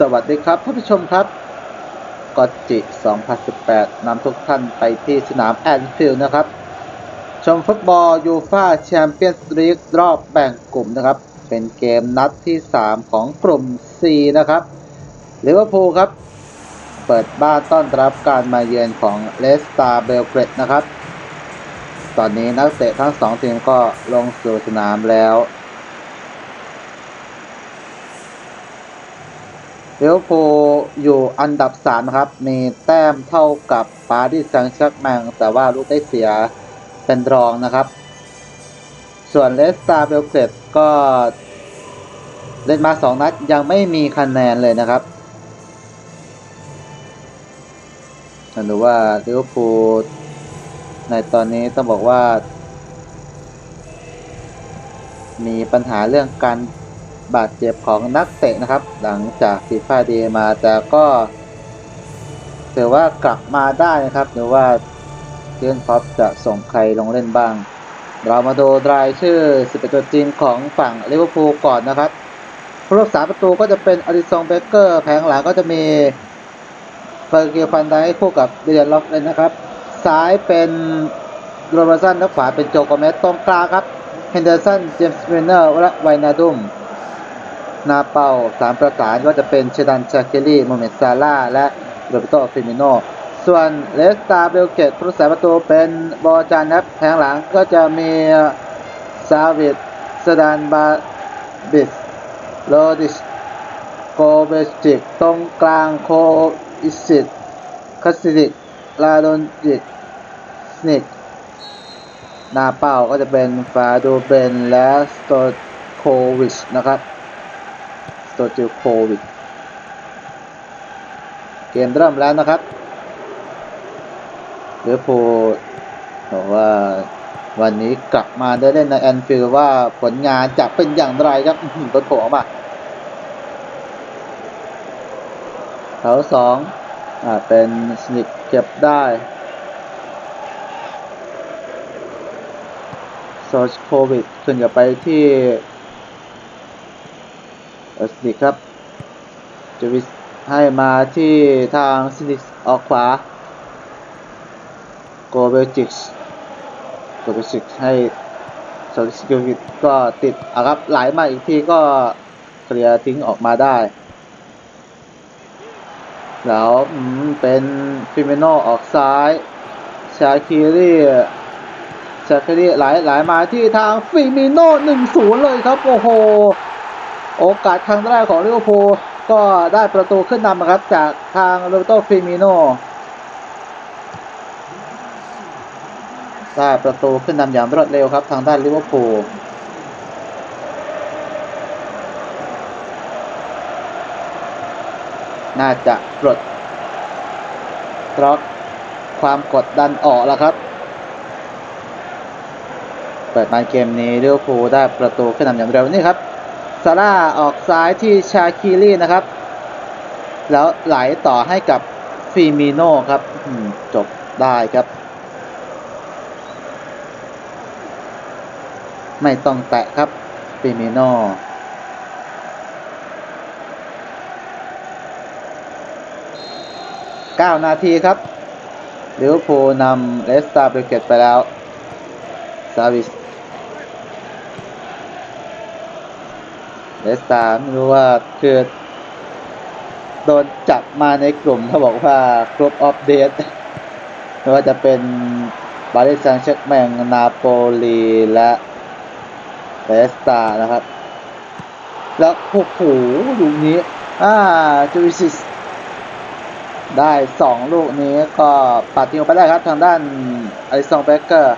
สวัสดีครับท่านผู้ชมครับกอจิ 2018นำทุกท่านไปที่สนามแอนฟิลด์นะครับ ชมฟุตบอลยูฟาแชมเปี้ยนส์ลีกรอบแบ่งกลุ่มนะครับ เป็นเกมนัดที่ 3 ของกลุ่ม C นะครับลิเวอร์พูลครับ เปิดบ้านต้อนรับการมาเยือนของเลสตาเบลเกรดนะครับ ตอนนี้นักเตะทั้งสองทีมก็ลงสู่สนามแล้ว เวอร์พูลอยู่อันดับ3นะครับ มีแต้มเท่ากับปารีสแซงต์แชร์กแมงแต่ว่าลูกได้เสียเป็นรองนะครับ ส่วนเลสตาเบลเกรดก็เล่นมา2นัดยังไม่มีคะแนนเลยนะครับหรือว่าลิเวอร์พูลในตอนนี้ต้องบอกว่า มีปัญหาเรื่องการ บาดเจ็บของนักเตะนะครับ หลังจากฟีฟ่าดย์มาแต่ก็ถือว่ากลับมาได้นะครับหรือว่าเจนคอปจะส่งใครลงเล่นบ้าง เรามาดูรายชื่อ 11 ตัวจริงของฝั่งลิเวอร์พูลก่อนนะครับผู้รักษาประตูก็จะเป็นอดิซองเบเกอร์แผงหลังก็จะมีเฟอร์กิลฟันไดคู่กับเดียนล็อกเลยนะครับ ซ้ายเป็นโรเบอร์สันและขวาเป็นโจโกเมสตรงกลางครับเฮนเดอร์สันเจมส์เมเนอร์และไวนาดุม หน้าเป้าสามประสานก็จะเป็นเชดันชาเคลี่โมเมตซาร่าและโรเบโตฟิมิโน ส่วนเลสตาเบลเกตผู้รักษาประตูเป็นบอจานครับแทงหลังก็จะมีซาวิดสดานบาบิสโรดิชโกเบจิก ตรงกลางโคอิสิตคัสซิดิกลาโดนจิกสนิกหน้าเป้าก็จะเป็นฟาดูเบนและสโตโควิชนะครับ สโตจิลโควิด เกมเริ่มแล้วนะครับเรือโพบอกว่าวันนี้กลับมาได้เล่นในแอนฟิลว่าผลงานจะเป็นอย่างไรครับอื้อหือรถโผล่ออกมาเสาสองอ่า เป็นสนิกเก็บได้โซชโควิดขึ้นกับไปที่ เอสนิกครับจะวิสให้มาที่ทางสนิกออกขวาโกเบจิกส์โกเบจิกให้สนิกวิดก็ติดอะครับไหลมาอีกทีก็เคลียร์ทิ้งออกมาได้ แล้วเป็นฟิเมโนออกซ้ายชาคิรีชาคิรีไหลไหลมาที่ทางฟิเมโนหนึ่งศูนย์เลยครับ โอ้โห โอกาสครั้งแรกของลิเวอร์พูลก็ได้ประตูขึ้นนำนะครับจากทางโรเบโตฟิมิโนได้ประตูขึ้นนำอย่างรวดเร็วครับทางด้านลิเวอร์พูลน่าจะปลดล็อกความกดดันออกแล้วครับ เปิดมาเกมนี้ลิเวอร์พูลได้ประตูขึ้นนำอย่างเร็วนี่ครับ ซาร่าออกซ้ายที่ชาคิรีนะครับ แล้วไหลต่อให้กับฟิมิโนครับจบได้ครับ ไม่ต้องแตะครับฟิมิโนเก้านาทีครับลิเวอร์พูลนำเลสตาเบเกตไปแล้วซาวิส เลสตาไม่รู้ว่าคือโดนจับมาในกลุ่มเขาบอกว่ากรุ๊ปออฟเดตไม่ว่าจะเป็นบาริสังเชกแมงนาโปลีและเลสตานะครับ แล้วโอ้โหลูกนี้ อ่าจูวิซิสได้สองลูกนี้ก็ปัดทิ้งไปได้ครับทางด้านอลิซองเบเกอร์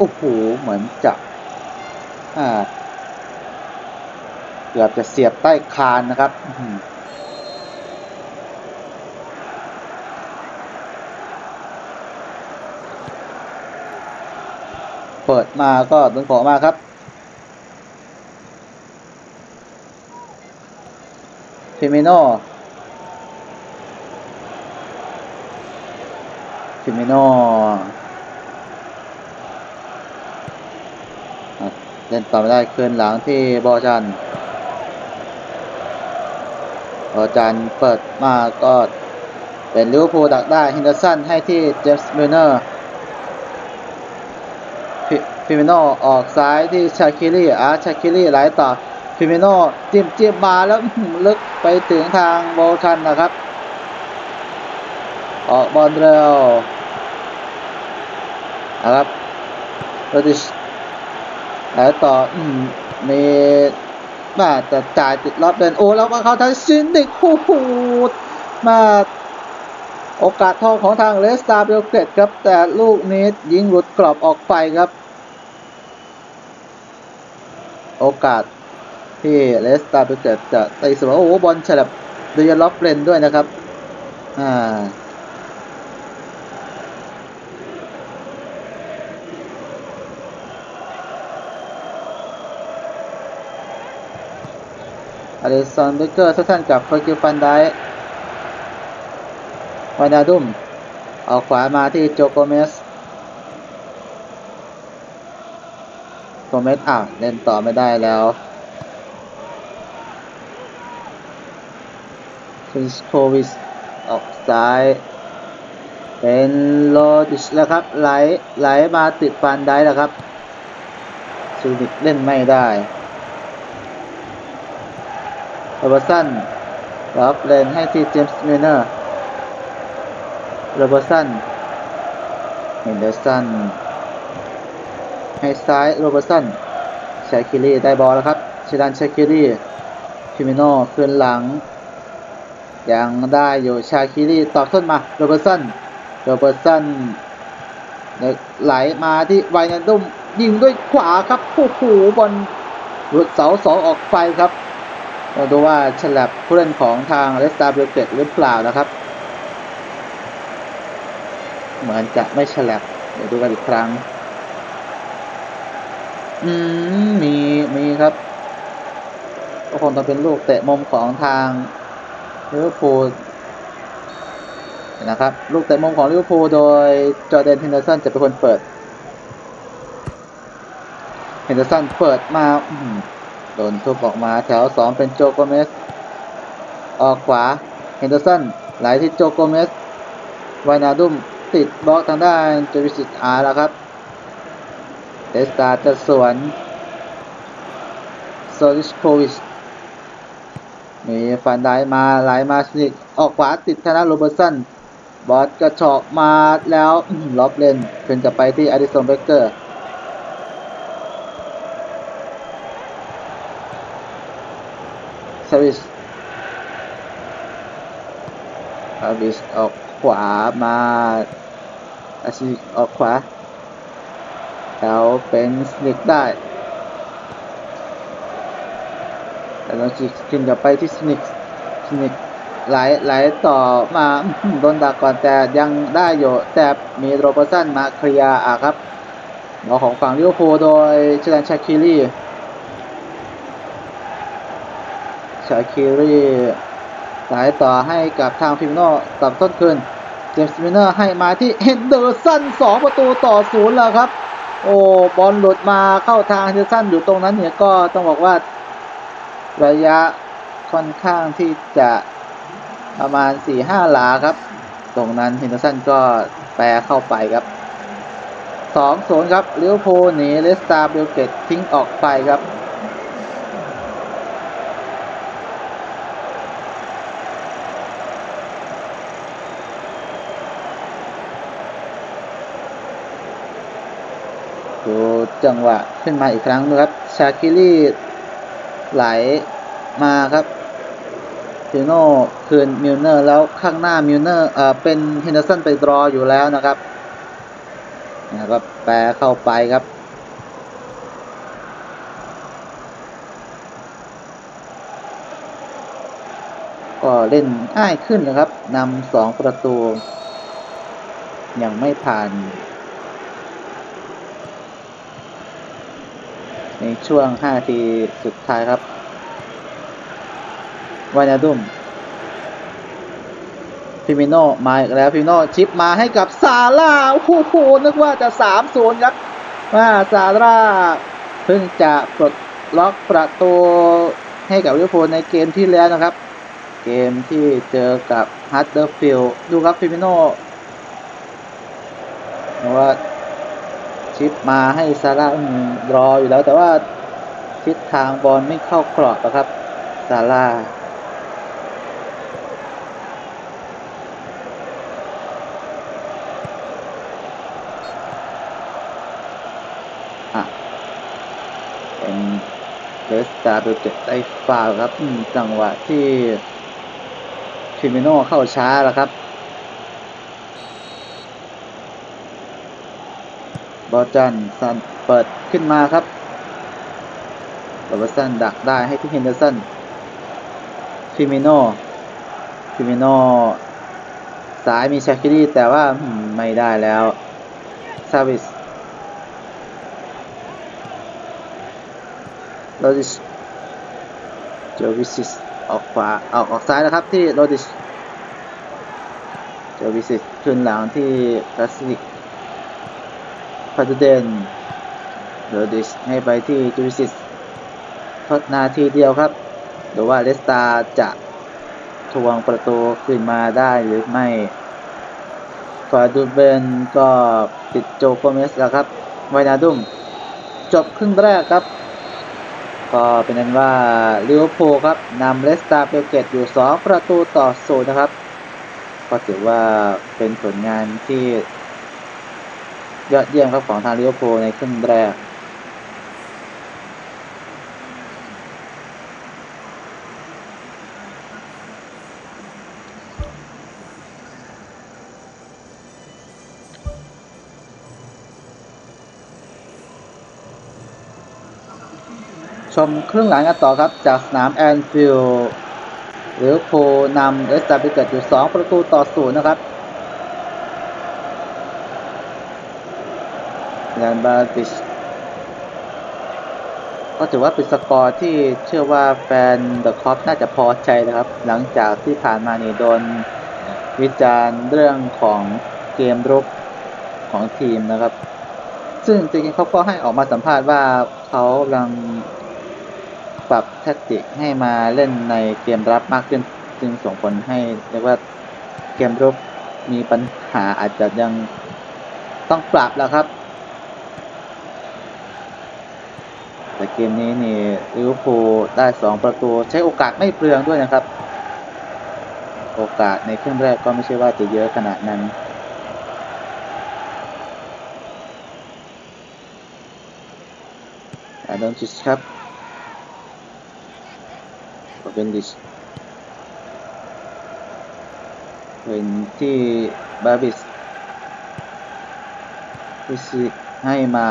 โอ้โหเหมือนจะอ่าเกือบจะเสียบใต้คานนะครับเปิดมาก็โดนขอมาครับฟิมิโนฟิมิโน เล่นต่อไม่ได้คืนหลังที่บอจันบอจันเปิดมาก็เป็นลิเวอร์พูลดักได้ฮินเดอร์สันให้ที่เจมส์มิลเนอร์ฟิมิโนออกซ้ายที่ชาคิลี่อาชาคิลี่ไหลต่อฟิมิโนจิ้มจิ้มมาแล้วลึกไปถึงทางโบชันนะครับ ออกบอลเร็วนะครับโรดิช ไหลต่ออืมมีมาแต่จ่ายติดรอบเดินโอ้แล้วมาเข้าทางซินดิกโอ้โหมาโอกาสทองของทางเลสตาเบลเกตครับ แต่ลูกนี้ยิงหลุดกรอบออกไปครับ โอกาสที่เลสตาเบลเกตจะตีเสมอโอ้บอลฉลับโดยล็อกเลนด้วยนะครับ อ่า อเลซอนเบเกอร์สั้นๆกับเฟอร์กิลฟันได้วานาดุมออกขวามาที่โจโกเมสโกเมสอะเล่นต่อไม่ได้แล้วซินสโควิสออกซ้าย เป็นโลดิชแล้วครับ ไหลไหลมาติดฟันได้แล้วครับซูนิกเล่นไม่ได้ โรเบอร์สันรับเลนให้ที่เจมส์มิเนอร์โรเบอร์สันเฮนเดอร์สันให้ซ้ายโรเบอร์สันชคิรีได้บอลแล้วครับชิดันชคิรีพิมิโนคืนหลัง ยังได้อยู่ชาคิรีตอบต้นมาโรเบอร์สันโรเบอร์สันไหลมาที่ไวนาดุมยิงด้วยขวาครับโอ้โหบอลหลุดเสาสองออกไปครับ เราดูว่าฉลับผู้เล่นของทางเลสตาร์เบลเกตหรือเปล่านะครับ เหมือนจะไม่ฉลับเดี๋ยวดูกันอีกครั้ง อืม มีมีครับ ก็คงต้องเป็นลูกเตะมุมของทางลิเวอร์พูลนะครับ ลูกเตะมุมของลิเวอร์พูลโดยจอร์แดนเฮนเดอร์สันจะเป็นคนเปิด เฮนเดอร์สันเปิดมาอื้อหือ โดนทุบออกมาแถวสองเป็นโจโกเมส ออกขวาเฮนเดอร์สันไหลที่โจโกเมสวานาดุมติดบล็อกทางด้านเจวิสิตอาร์แล้วครับเดสตาจะสวนโซลิสโควิชมีฟันได้มาไหลมาสนิกออกขวาติดธนาโรเบอร์สันบอสกระชอกมาแล้วล็อบเลนขึ้นกลับไปที่อดิสันเบเกอร์ วิสสวิสออกขวามาอาชิออกขวาแล้วเป็นสนิกได้แต่เราจิขึ้นกลับไปที่สนิกสนิกไหลไหลต่อมาโดนดักก่อนแต่ยังได้อยู่แต่มีโรเบอร์สันมาเคลียร์อะครับหมอของฝั่งลิเวอร์พูลโดยเชลันชาคิรี ชาคิรีสายต่อให้กับทางฟิมโนตับต้นคืนเจมส์มิเนอร์ให้มาที่เฮนเดอร์สันสองประตูต่อศูนย์แล้วครับ โอ้บอลหลุดมาเข้าทางเฮนเดอร์สันอยู่ตรงนั้นเนี่ยก็ต้องบอกว่าระยะค่อนข้างที่จะประมาณ4-5หลาครับ ตรงนั้นเฮนเดอร์สันก็แปรเข้าไปครับ2-0ครับลิเวอร์พูลหนีเลสตาร์เบลเกตทิ้งออกไปครับ ดูจังหวะขึ้นมาอีกครั้งนะครับ ชาคิรีไหลมาครับฟิโน่คืนมิลเนอร์แล้วข้างหน้ามิลเนอร์เอ่อเป็นเฮนเดอร์สันไปรออยู่แล้วนะครับนะครับแปรเข้าไปครับ ก็เล่นง่ายขึ้นนะครับนำสองประตู ยังไม่ผ่าน ในช่วง 5 นาทีสุดท้ายครับวานาดุมพิมิโนมาอีกแล้วพิมิโนชิปมาให้กับซาร่าโอ้โหนึกว่าจะ3-0ครับว่าซาร่าเพิ่งจะปลดล็อกประตูให้กับลิเวอร์พูลในเกมที่แล้วนะครับ เกมที่เจอกับฮัตเดอร์ฟิลด์ดูครับฟิมิโนว่า ชิปมาให้ซาร่ารออยู่แล้วแต่ว่าทิศทางบอลไม่เข้ากรอบนะครับซาร่าอะเป็นเลสตาร์เบลเจ็ตได้ฟาวครับจังหวะที่ฟิมิโน่เข้าช้าแล้วครับ บอลจันสันเปิดขึ้นมาครับโรเบอร์สันดักได้ให้ที่เฮนเดอร์สันฟิมิโนฟิมิโนสายมีชาคิรีแต่ว่าไม่ได้แล้วซาวิสโรดิชเจอวิซิสออกขวาออกออกซ้ายนะครับที่โรดิชเจอวิซิสขึ้นหลังที่คลาสสิก พาดูเดนโรดิชให้ไปที่จูวิซิสทดนาทีเดียวครับหรือว่าเลสตาจะทวงประตูขึ้นมาได้หรือไม่ฟาดูเบนก็ติดโจโกเมสแล้วครับไวนาดุมจบครึ่งแรกครับ ก็เป็นนั้นว่าลิเวอร์พูลครับนำเลสตาเบลเกตอยู่ 2 ประตูต่อศูนย์นะครับ ก็ถือว่าเป็นผลงานที่ ยอดเยี่ยมครับของทางลิเวอร์พูลในครึ่งแรกชมครึ่งหลังกันต่อครับ จากสนามแอนฟิลด์ลิเวอร์พูลนำเลสตาเบลเกตอยู่ 2 ประตูต่อศูนย์นะครับ แลนบาติชก็ถือว่าเป็นสกอร์ที่เชื่อว่าแฟนเดอะคอปน่าจะพอใจนะครับ หลังจากที่ผ่านมานี่โดนวิจารณ์เรื่องของเกมรุกของทีมนะครับ ซึ่งจริงๆเขาก็ให้ออกมาสัมภาษณ์ว่าเขากำลังปรับแทคติกให้มาเล่นในเกมรับมากขึ้น จึงส่งผลให้เรียกว่าเกมรุกมีปัญหาอาจจะยังต้องปรับแล้วครับ แต่เกมนี้นี่ลิเวอร์พูลได้ 2 ประตู ใช้โอกาสไม่เปลืองด้วยนะครับ โอกาสในครึ่งแรกก็ไม่ใช่ว่าจะเยอะขนาดนั้นอาดอนจิชครับเป็นดิชเป็นที่บาบิสที่ให้มา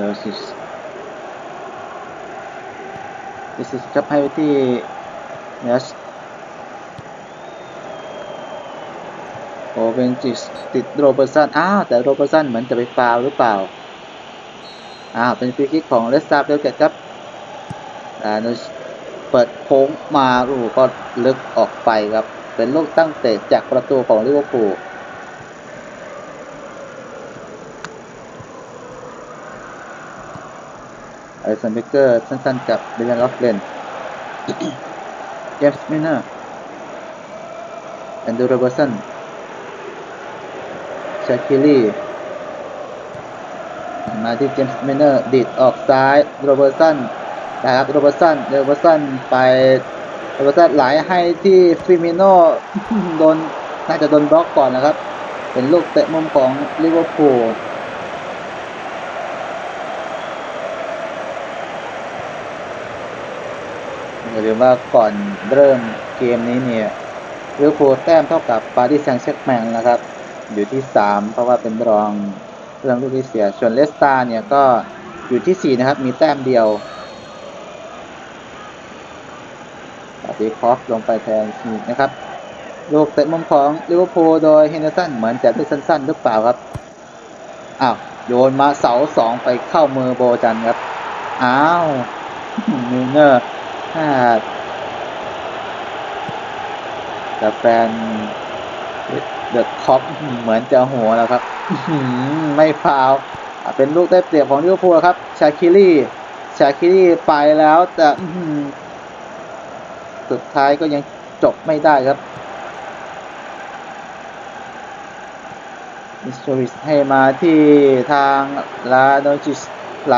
แอนเดอร์ซิสที่ให้ไปที่เนสโอเวนจิสติดโรเบอร์สันอ้าวแต่โรเบอร์สันเหมือนจะไปฟาวหรือเปล่าอ้าวเป็นฟรีคิกของเลสตาร์เบลเกตครับอ่านุชเปิดโค้งมาลูกก็ลึกออกไปครับ เป็นลูกตั้งเตะจากประตูของลิเวอร์พูล ไอซันเบเกอร์สั้นๆ กับเบรนล็อกเลนเจมส์มินเนอร์แอนดูโรเบอร์สันชาคิลี่มาที่เจมส์มินเนอร์ดีดออกซ้ายโรเบอร์สันนะครับโรเบอร์สันโรเบอร์สันไปโรเบอร์สันไหลให้ที่ฟิมิโน่โดนน่าจะโดนบล็อกก่อนนะครับ เป็นลูกเตะมุมของลิเวอร์พูล อย่าลืมว่าก่อนเริ่มเกมนี้เนี่ยลิเวอร์พูลแต้มเท่ากับปารีสแซงต์แชร์กแมงนะครับ อยู่ที่ 3 เพราะว่าเป็นรองเรื่องลูกที่เสีย ส่วนเลสตาเนี่ยก็อยู่ที่ 4 นะครับ มีแต้มเดียวปาติคอฟลงไปแทนทีนะครับ ลูกเตะมุมของลิเวอร์พูลโดยเฮนเดอร์สันเหมือนจะได้สั้นๆหรือเปล่าครับ อ้าว โยนมาเสาสองไปเข้ามือโบจันครับ อ้าวมิลเนอร์ อ่าแต่แฟนเดอะคอปเหมือนจะหัวแล้วครับไม่ฟาวล์อะเป็นลูกได้เปรียบของลิเวอร์พูลครับ ชาคิรีชาคิรีไปแล้วแต่สุดท้ายก็ยังจบไม่ได้ครับมิสโตริสให้มาที่ทางลาโนจิสไหล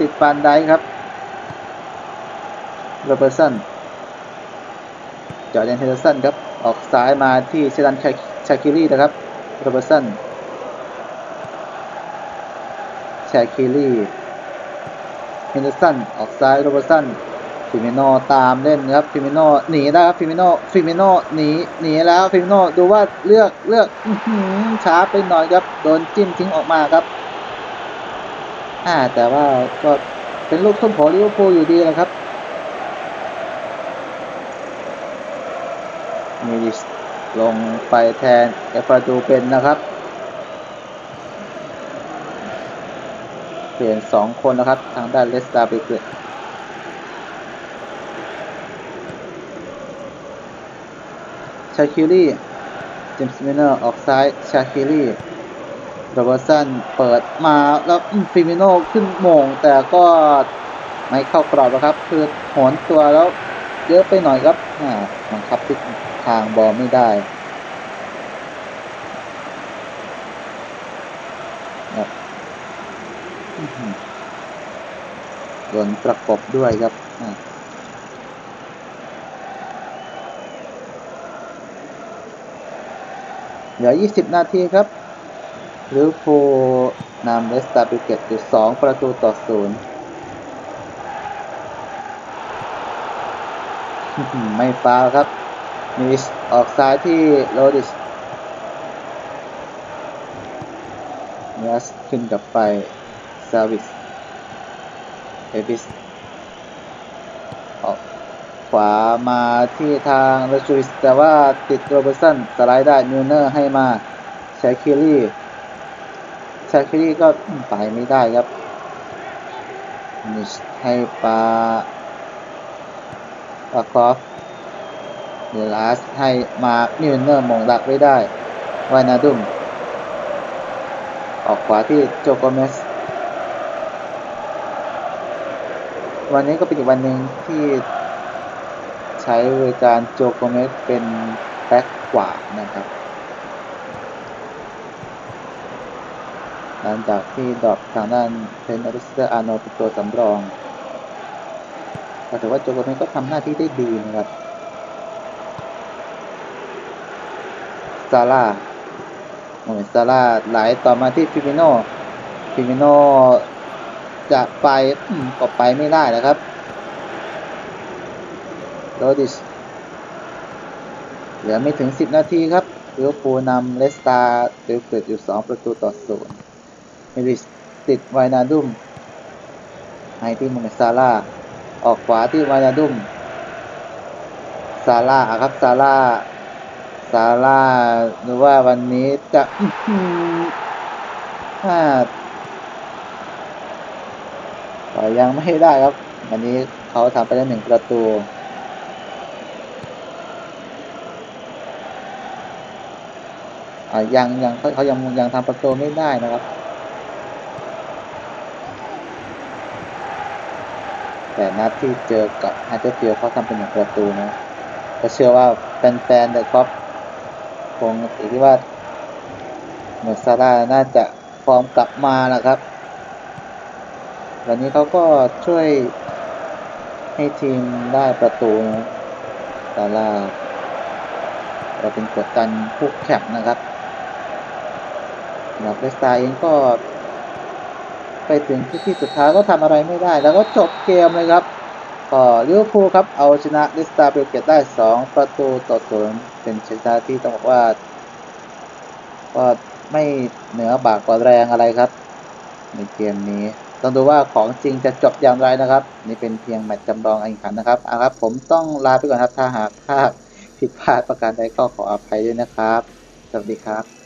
ติดฟันได้ครับ โรเบอร์สันจอร์แดนเฮเดอร์สันครับ ออกซ้ายมาที่เชดันชาคิรีนะครับโรเบอร์สันแชร์คิลี่เฮนเดอร์สันออกซ้ายโรเบอร์สันฟิเมโนตามเล่นครับฟิเมโนหนีได้ครับฟิเมโนฟิเมโนหนีหนีแล้วฟิเมโนดูว่าเลือกเลือกอช้าไปหน่อยครับ โดนจิ้มทิ้งออกมาครับ อ่าแต่ว่าก็เป็นลูกทุ่มของลิเวอร์พูลอยู่ดีนะครับมิลิส ลงไปแทนเอฟราดูเป็นนะครับ เปลี่ยนสองคนนะครับ ทางด้านเลสตาร์ไปเกิดชาคิลี่เจมส์มิเนอร์ออกซ้ายชาคิลี่โรเบอร์สันเปิดมาแล้วฟิมิโนขึ้นโมง แต่ก็ไม่เข้ากรอบนะครับ คือโหนตัวแล้วเยอะไปหน่อยครับอ่าบังคับทิศทางบอไม่ได้ครับโดนประกบด้วยครับเหลือ 20 นาทีครับลิเวอร์พูลนำเลสตาร์บิเกตอยู่2ประตูต่อศูนย์ไม่ฟาวครับ มีออกซ้ายที่โรดิสเนสขึ้นกลับไปซาวิสเอวิสออกขวามาที่ทางเรชูริสแต่ว่าติดโรเบอร์สันสไลด์ได้มิลเนอร์ให้มาแชคิรี่แชคิรี่ก็ไปไม่ได้ครับนิชให้ปาปากอฟ เดลาสให้มามิลเนอร์มงดักไว้ได้วานาดุมออกขวาที่โจโกเมส วันนี้ก็เป็นอีกวันหนึ่งที่ใช้บริการโจโกเมสเป็นแบ็คขวานะครับ หลังจากที่ดรอปทางด้านเทนอริสเตอร์อาร์โนเป็นตัวสำรองก็ถือว่าโจโกเมสก็ทำหน้าที่ได้ดีนะครับ ซาร่าโอ้ยซาร่าไหลต่อมาที่ฟิมิโนฟิมิโนจะไปก็ไปไม่ได้นะครับโรดิสเหลือไม่ถึง 10 นาทีครับลิเวอร์พูลนำเลสตาร์เดือเกิดอยู่ 2 ประตูต่อศูนย์เฮริสติดไวนาดุมให้ที่โมเมซาร่าออกขวาที่ไวนาดุมซาร่าครับซาร่า ซาร่าหรือว่าวันนี้จะอื้อหือถ้าแต่ยังไม่ได้ครับ วันนี้เขาทำไปได้หนึ่งประตูอ่ายังยังเขายังยังทำประตูไม่ได้นะครับ แต่นัดที่เจอกับฮัตเตอร์ฟิลด์เขาทำเป็นหนึ่งประตูนะก็เชื่อว่าแฟนๆเดอะคอป คงคิดว่าเมอซาร่าน่าจะฟอร์มกลับมาแล้วครับ วันนี้เขาก็ช่วยให้ทีมได้ประตูซาร่าเราเป็นกดดันคู่แข่งนะครับสำหรับเลสตาเองก็ ไปถึงที่ที่สุดท้ายก็ทำอะไรไม่ได้ แล้วก็จบเกมเลยครับ ก็ลิเวอร์พูลครับเอาชนะเลสตาเบลเกตได้ 2 ประตูต่อศูนย์เป็นชนะที่ต้องบอกว่าก็ไม่เหนือบากกว่าแรงอะไรครับ ในเกมนี้ ต้องดูว่าของจริงจะจบอย่างไรนะครับ นี่เป็นเพียงแมตช์จำลองแข่งขันนะครับเอาครับ ผมต้องลาไปก่อนครับถ้าหากพลาดผิดพลาดประการใดก็ขออภัยด้วยนะครับ สวัสดีครับ